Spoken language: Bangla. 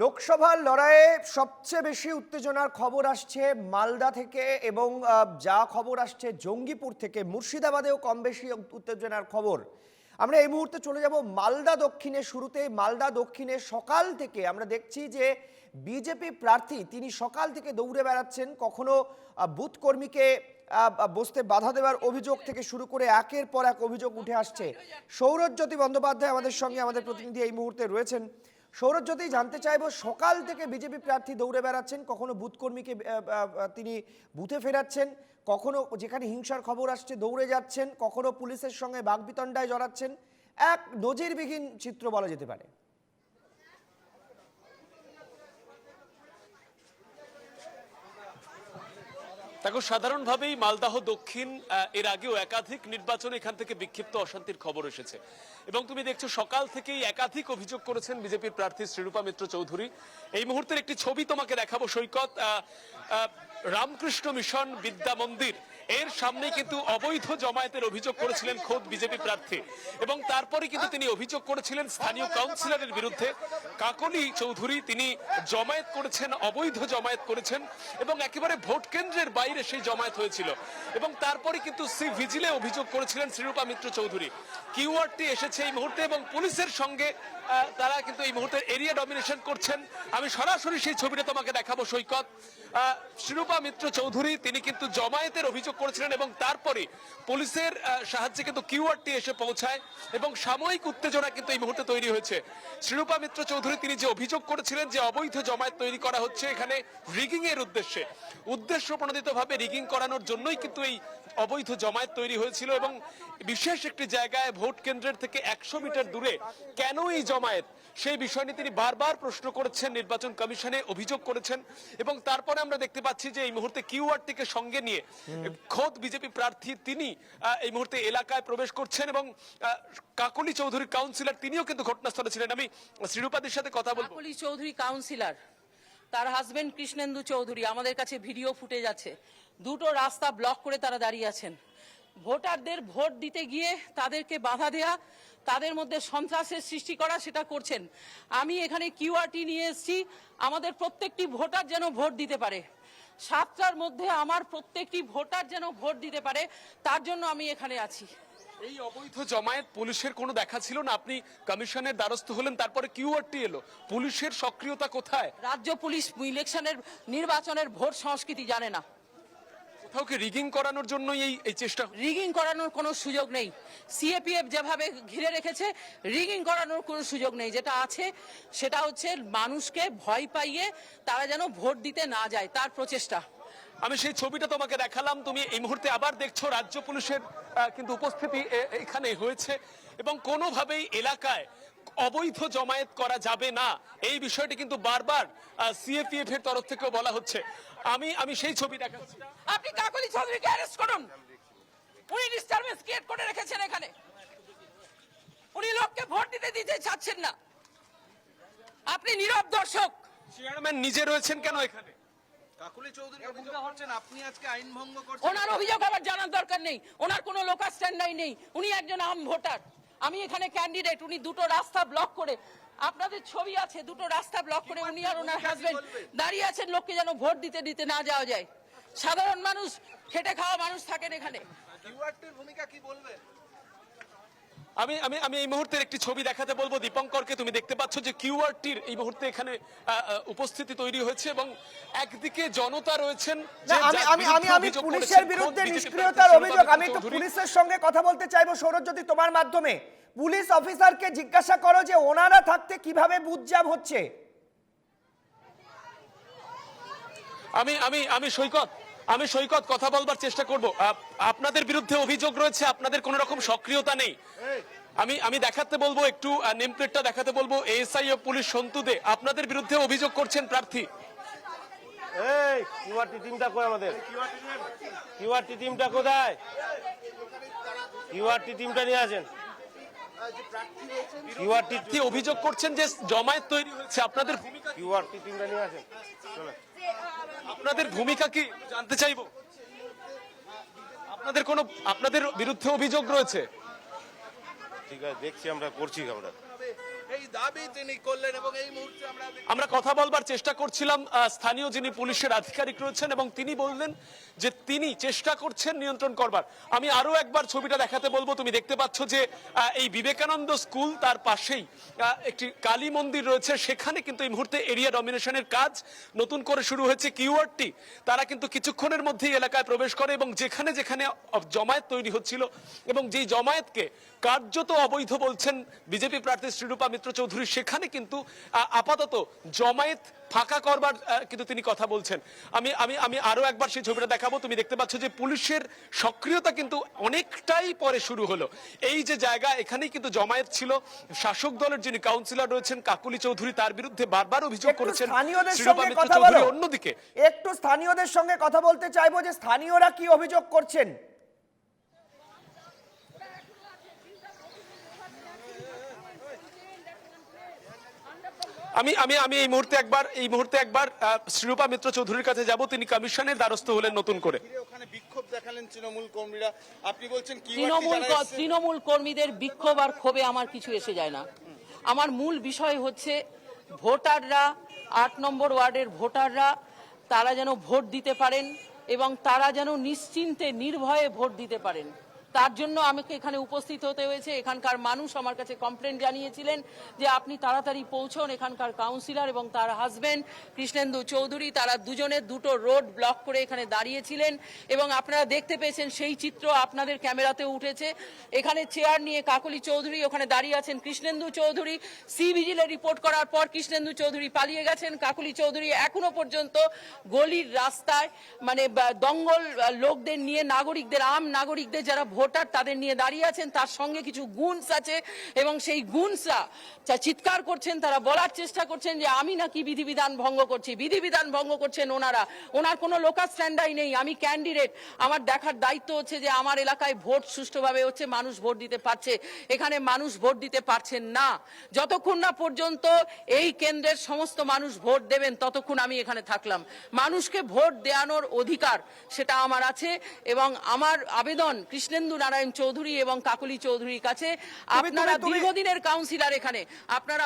লোকসভার লড়াইয়ে সবচেয়ে বেশি উত্তেজনার খবর আসছে মালদা থেকে এবং যা খবর আসছে জঙ্গিপুর থেকে। মুর্শিদাবাদেও কম বেশি উত্তেজনার খবর। আমরা এই মুহূর্তে চলে যাব মালদা দক্ষিণে শুরুতে মালদা দক্ষিণে সকাল থেকে আমরা দেখছি যে বিজেপি প্রার্থী, তিনি সকাল থেকে দৌড়ে বেড়াচ্ছেন। কখনো বুথ কর্মীকে বসতে বাধা দেওয়ার অভিযোগ থেকে শুরু করে একের পর এক অভিযোগ উঠে আসছে। সৌরজ্যোতি বন্দ্যোপাধ্যায় আমাদের সঙ্গে আমাদের প্রতিনিধি এই মুহূর্তে রয়েছেন। সৌরজ্যোতি জানতে চাইব সকাল থেকে বিজেপি প্রার্থী দৌড়ে বেড়াচ্ছেন কখনো বুথ কর্মীকে আহ, আহ, আহ, তিনি বুথে ফেরাচ্ছেন কখনো যেখানে হিংসার খবর আসছে দৌড়ে যাচ্ছেন কখনো পুলিশের সঙ্গে বাগবিতণ্ডায় জড়াচ্ছেন এক নজিরবিহীন চিত্র বলা যেতে পারে। দেখো, সাধারণভাবেই মালদাহ দক্ষিণ এর আগেও একাধিক নির্বাচন এখান থেকে বিক্ষিপ্ত অশান্তির খবর এসেছে। এবং তুমি দেখছ, সকাল থেকেই একাধিক অভিযোগ করেছেন বিজেপির প্রার্থী শ্রীরূপা মিত্র চৌধুরী। এই মুহূর্তের একটি ছবি তোমাকে দেখাবো, সৈকত রামকৃষ্ণ মিশন বিদ্যা মন্দির। এর সামনে কিন্তু অবৈধ জমায়েতের অভিযোগ করেছিলেন খোদ বিজেপি প্রার্থী। এবং তারপরে কিন্তু তিনি অভিযোগ করেছিলেন স্থানীয় কাউন্সিলরের বিরুদ্ধে। কাকলি চৌধুরী তিনি জমায়েত করেছেন, অবৈধ জমায়েত করেছেন এবং একেবারে ভোট কেন্দ্রের বাইরে সেই জমায়েত হয়েছিল। এবং তারপরে কিন্তু সি ভিজিলে অভিযোগ করেছিলেন শ্রীরূপা মিত্র চৌধুরী। কিউআরটি এসেছে এই মুহূর্তে এবং পুলিশের সঙ্গে তারা কিন্তু এই মুহূর্তে এরিয়া ডমিনেশন করছেন। আমি সরাসরি সেই ছবিটা তোমাকে দেখাবো, সৈকত। শিরূপা মিত্র চৌধুরী, তিনি কিন্তু জমায়েতের অভিযোগ করেছিলেন এবং তারপরে পুলিশের সাহায্যে কিন্তু কিউআরটি এসে পৌঁছায় এবং সাময়িক উত্তেজনা কিন্তু এই মুহূর্তে তৈরি হয়েছে। শ্রীরূপা মিত্র চৌধুরী তিনি যে অভিযোগ করেছিলেন যে অবৈধ জমায়েত তৈরি করা হচ্ছে এখানে রিগিং এর উদ্দেশ্যে, উদ্দেশ্য প্রণোদিত ভাবে রিগিং করানোর জন্যই কিন্তু এই অবৈধ জমায়েত তৈরি হয়েছিল এবং বিশেষ একটি জায়গায় ভোট কেন্দ্রের থেকে একশো মিটার দূরে কেন এই জমায়েত? সেই বিষয় নিয়ে তিনি বারবার প্রশ্ন করেছেন, নির্বাচন কমিশনে অভিযোগ করেছেন এবং তারপরে আমরা দেখতে পাচ্ছি যে এই মুহূর্তে কিউআরটিকে সঙ্গে নিয়ে খোদ বিজেপি প্রার্থী তিনি এই মুহূর্তে এলাকায় প্রবেশ করছেন এবং কাকলি চৌধুরী কাউন্সিলর তিনিও কিন্তু ঘটনাস্থলে ছিলেন। আমি শ্রীরূপাদের সাথে কথা বলব। কাকলি চৌধুরী কাউন্সিলর, তার হাজবেন্ড কৃষ্ণেন্দু চৌধুরী, আমাদের কাছে ভিডিও ফুটেজ যাচ্ছে দুটো রাস্তা ব্লক করে তারা দাঁড়িয়ে আছেন। ভোটারদের ভোট দিতে গিয়ে তাদেরকে বাধা দেয়া তাদের মধ্যে সন্ত্রাসের সৃষ্টি করা সেটা করছেন। আমি এখানে কিউআরটি নিয়ে এসেছি আমাদের প্রত্যেকটি ভোটার যেন ভোট দিতে পারে। সাতটার মধ্যে আমার প্রত্যেকটি ভোটার যেন ভোট দিতে পারে তার জন্য আমি এখানে আছি। এই অবৈধ জমায়েত পুলিশের কোনো দেখা ছিল না? আপনি কমিশনের দ্বারস্থ হলেন তারপরে কিউআরটি এলো। পুলিশের সক্রিয়তা কোথায়? রাজ্য পুলিশ ইলেকশনের নির্বাচনের ভোট সংস্কৃতি জানে না। কোথাও কি রিগিং করানোর জন্যই এই এই চেষ্টা রিগিং করানোর কোনো সুযোগ নেই। সিএপিএফ যেভাবে ঘিরে রেখেছে রিগিং করানোর কোনো সুযোগ নেই। যেটা আছে সেটা হচ্ছে মানুষকে ভয় পাইয়ে তারা যেন ভোট দিতে না যায় তার প্রচেষ্টা। আমি সেই ছবিটা তোমাকে দেখালাম তুমি এই মুহূর্তে আবার দেখছ রাজ্য পুলিশের কিন্তু উপস্থিতি এখানে হয়েছে। এবং কোনোভাবেই এলাকায় অবৈধ জমায়েত করা যাবে না। এই বিষয়টি কিন্তু বারবার সিএপিএফ এর তরফ থেকেও বলা হচ্ছে। আমি আমি সেই ছবি দেখাচ্ছি। আপনি কাকলি চৌধুরীকে অ্যারেস্ট করুন। উনি ডিস্টারবেন্স ক্রিয়েট করে রেখেছেন এখানে। উনি লোককে ভোট দিতে দিতে চাচ্ছেন না। আপনি নীরব দর্শক। চেয়ারম্যান নিজে রয়েছেন কেন এখানে? কাকুলি চৌধুরী অভিযোগ করছেন আপনি আজকে আইন ভঙ্গ করছেন। ওনার অভিযোগ আবার জানার দরকার নেই। ওনার কোনো লোকাল স্ট্যান্ডার্ড নেই। উনি একজন আম ভোটার। আমি এখানে ক্যান্ডিডেট উনি দুটো রাস্তা ব্লক করে আপনাদের ছবি আছে দুটো রাস্তা ব্লক করে উনি আর ওনার হাজবেন্ড দাঁড়িয়ে আছেন লোককে যেন ভোট দিতে দিতে না যাওয়া যায়। সাধারণ মানুষ খেটে খাওয়া মানুষ থাকেন এখানে। ভূমিকা কি বলবেন? আমি আমি আমি এই মুহূর্তের একটি ছবি দেখাতে বলব। দীপঙ্করকে তুমি দেখতে পাচ্ছ যে কিউআরটির এই মুহূর্তে এখানে উপস্থিতি তৈরি হয়েছে এবং একদিকে জনতা রয়েছেন আমি আমি আমি আমি পুলিশের বিরুদ্ধে নিষ্ক্রিয়তার অভিযোগ আমি একটু পুলিশের সঙ্গে কথা বলতে চাইব। সৌরজ্যোতি তোমার মাধ্যমে পুলিশ অফিসারকে জিজ্ঞাসা করো যে ওনারা থাকতে কীভাবে বুথ জ্যাম হচ্ছে। আমি আমি আমি সৈকত। আমি সৈকত কথা বলবার চেষ্টা করব। আপ- আপনাদের বিরুদ্ধে অভিযোগ রয়েছে আপনাদের কোনো রকম সক্রিয়তা নেই। আমি আমি দেখাতে বলব একটু নেম প্লেটটা দেখাতে বলব। এএসআই ও পুলিশ সন্তুদে আপনাদের বিরুদ্ধে অভিযোগ করছেন প্রার্থী। এই কিউআরটি টিমটা কই আমাদের? কিউআরটি টিমটা কোথায়? কিউআরটি টিমটা নিয়ে আসেন। অভিযোগ করছেন যে জমায়েত তৈরি হয়েছে। আপনাদের ভূমিকা? কিউআরটি নিয়ে আসেন। আপনাদের ভূমিকা কি জানতে চাইব? আপনাদের কোনো আপনাদের বিরুদ্ধে অভিযোগ রয়েছে? ঠিক আছে দেখছি আমরা করছি আমরা। আমরা কথা বলবার চেষ্টা করছিলাম স্থানীয় যিনি পুলিশের আধিকারিক রয়েছেন এবং তিনি বললেন যে তিনি চেষ্টা করছেন নিয়ন্ত্রণ করবার। আমি আরও একবার ছবিটা দেখাতে বলব। তুমি দেখতে পাচ্ছ যে এই বিবেকানন্দ স্কুল তার পাশেই একটি কালী মন্দির রয়েছে। সেখানে কিন্তু এই মুহূর্তে এরিয়া ডমিনেশনের কাজ নতুন করে শুরু হয়েছে। কিউআরটি তারা কিন্তু কিছুক্ষণের মধ্যেই এলাকায় প্রবেশ করে এবং যেখানে যেখানে জমায়েত তৈরি হচ্ছিল এবং যেই জমায়েতকে কার্যত অবৈধ বলছেন বিজেপি প্রার্থী শ্রীরূপা মিত্র চৌধুরী সেখানে কিন্তু আপাতত জমায়েত ফাঁকা করবার কিন্তু তিনি কথা বলছেন। আমি আমি আমি আরও একবার সেই ছবিটা দেখাবো। তুমি দেখতে পাচ্ছ যে পুলিশের সক্রিয়তা কিন্তু অনেকটাই পরে শুরু হলো। এই যে জায়গা এখানেই কিন্তু জমায়েত ছিল। শাসক দলের যিনি কাউন্সিলর রয়েছেন কাকুলি চৌধুরী তার বিরুদ্ধে বারবার অভিযোগ করেছেন। অন্যদিকে। একটু স্থানীয়দের সঙ্গে কথা বলতে চাইব যে স্থানীয়রা কি অভিযোগ করছেন? আমি আমি আমি এই মুহূর্তে একবার এই মুহূর্তে একবার শ্রীরূপা মিত্র চৌধুরীর কাছে যাব। তিনি কমিশনের দ্বারস্থ হলেন নতুন করে। ওখানে বিক্ষোভ দেখালেন তৃণমূল কর্মীরা। আপনি বলছেন তৃণমূল তৃণমূল কর্মীদের বিক্ষোভ আর ক্ষোভে আমার কিছু এসে যায় না। আমার মূল বিষয় হচ্ছে ভোটাররা আট নম্বর ওয়ার্ডের ভোটাররা তারা যেন ভোট দিতে পারেন এবং তারা যেন নিশ্চিন্তে নির্ভয়ে ভোট দিতে পারেন। তার জন্য আমাকে এখানে উপস্থিত হতে হয়েছে। এখানকার মানুষ আমার কাছে কমপ্লেন জানিয়েছিলেন যে আপনি তাড়াতাড়ি পৌঁছন। এখানকার কাউন্সিলর এবং তার হাজবেন্ড কৃষ্ণেন্দু চৌধুরী, তারা দুজনে দুটো রোড ব্লক করে এখানে দাঁড়িয়েছিলেন এবং আপনারা দেখতে পেয়েছেন সেই চিত্র আপনাদের ক্যামেরাতেও উঠেছে। এখানে চেয়ার নিয়ে কাকলি চৌধুরী ওখানে দাঁড়িয়ে আছেন কৃষ্ণেন্দু চৌধুরী। সি ভিজিলে রিপোর্ট করার পর কৃষ্ণেন্দু চৌধুরী পালিয়ে গেছেন। কাকলি চৌধুরী এখনও পর্যন্ত গলির রাস্তায় মানে দঙ্গল লোকদের নিয়ে, নাগরিকদের, আম নাগরিকদের যারা ভোটার তাদের নিয়ে দাঁড়িয়ে আছেন, তার সঙ্গে কিছু গুণস আছে এবং সেই গুণসরা চিৎকার করছেন, তারা বলার চেষ্টা করছেন যে আমি নাকি বিধিবিধান ভঙ্গ করছি। বিধিবিধান ভঙ্গ করছেন ওনারা। ওনার কোনো লোকাল স্ট্যান্ডাই নেই। আমি ক্যান্ডিডেট। আমার দেখার দায়িত্ব হচ্ছে যে আমার এলাকায় ভোট সুষ্ঠুভাবে হচ্ছে মানুষ ভোট দিতে পারছে। এখানে মানুষ ভোট দিতে পারছেন না। যতক্ষণ না পর্যন্ত এই কেন্দ্রের সমস্ত মানুষ ভোট দেবেন, ততক্ষণ আমি এখানে থাকলাম। মানুষকে ভোট দেওয়ানোর অধিকার সেটা আমার আছে এবং আমার আবেদন কৃষ্ণেন্দু নারায়ণ চৌধুরী এবং কাকুলি চৌধুরীর কাছে আপনারা দীর্ঘদিনের কাউন্সিলার এখানে। আপনারা